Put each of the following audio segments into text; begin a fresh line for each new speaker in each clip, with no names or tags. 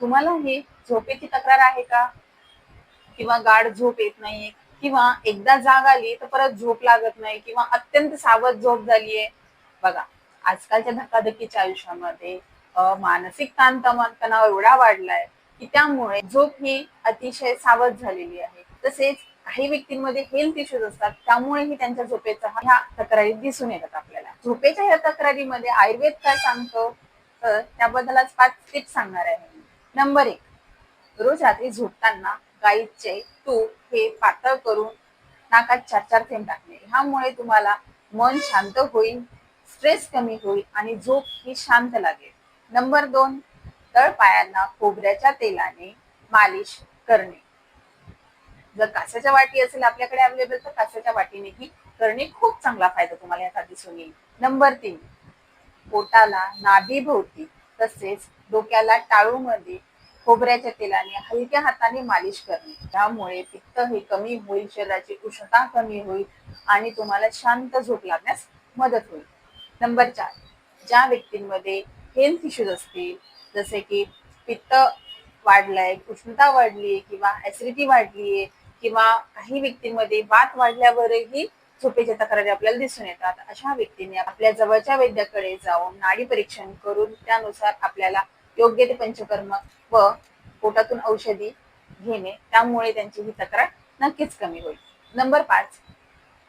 तुम्हाला ही झोपेची तक्रार आहे का? किंवा गाढ झोप येत नाहीये किंवा एकदा जाग आली तर परत झोप लागत नाही किंवा अत्यंत सावध झोप झालीये. बघा आजकालच्या धकाधकीच्या आयुष्यामध्ये मानसिक ताणतमाण तणाव एवढा वाढलाय की त्यामुळे झोप ही अतिशय सावध झालेली आहे. तसेच काही व्यक्तींमध्ये हेल्थ इश्यूज असतात त्यामुळेही त्यांच्या झोपेचा ह्या तक्रारी दिसून येतात आपल्याला. झोपेच्या ह्या तक्रारीमध्ये आयुर्वेद काय सांगतो? तर त्याबद्दलच पाच टिप्स सांगणार आहे नंबर एक रोज रात्री झोपताना गाईचे तूप हे पातळ करून नाकात चार चार थेंब टाकणे. ह्यामुळे तुम्हाला मन शांत होईल स्ट्रेस कमी होईल आणि झोप ही शांत लागेल. नंबर दोन तळपायांना खोबऱ्याच्या तेलाने मालिश करणे. जर कासाच्या वाटी असेल आपल्याकडे अवेलेबल तर कासाच्या वाटीनेही करणे खूप चांगला फायदा तुम्हाला याचा दिसून येईल. नंबर तीन पोटाला नाभीभोवती तसेच डोक्याला टाळूमध्ये खोबऱ्याच्या तेलाने हलक्या हाताने मालिश करणे. त्यामुळे पित्त हे कमी होईल शरीराची उष्णता कमी होईल आणि तुम्हाला शांत झोप लागण्यास मदत होईल. नंबर चार ज्या व्यक्तींमध्ये हेल्थ इश्यूज असतील जसे की पित्त वाढलंय उष्णता वाढली किंवा ऍसिडिटी वाढलीये किंवा काही व्यक्तींमध्ये वात वाढल्यावरही झोपेच्या तक्रारी आपल्याला दिसून येतात अशा व्यक्तींनी आपल्या जवळच्या वैद्याकडे जाऊन नाडी परीक्षण करून त्यानुसार आपल्याला योग्य ते पंचकर्म व पोटातून औषधी घेणे त्यामुळे त्यांची ही तक्रार नक्कीच कमी होईल. नंबर पाच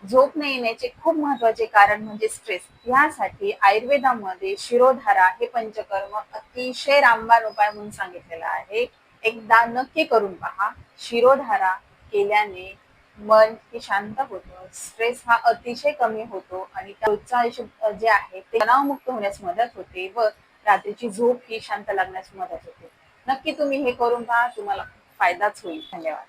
झोप न येण्याचे खूप महत्त्वाचे कारण म्हणजे स्ट्रेस यासाठी आयुर्वेदामध्ये शिरोधारा हे पंचकर्म अतिशय रामबाण उपाय म्हणून सांगितलेला आहे. एकदा नक्की करून पहा. शिरोधारा केल्याने मन हे शांत होतं स्ट्रेस हा अतिशय कमी होतो आणि त्या रोजचं आयुष्य जे आहे ते तणावमुक्त होण्यास मदत होते व रात्रीची झोप ही शांत लागण्यास मदत होते. नक्की तुम्ही हे करून पहा तुम्हाला फायदाच होईल. धन्यवाद.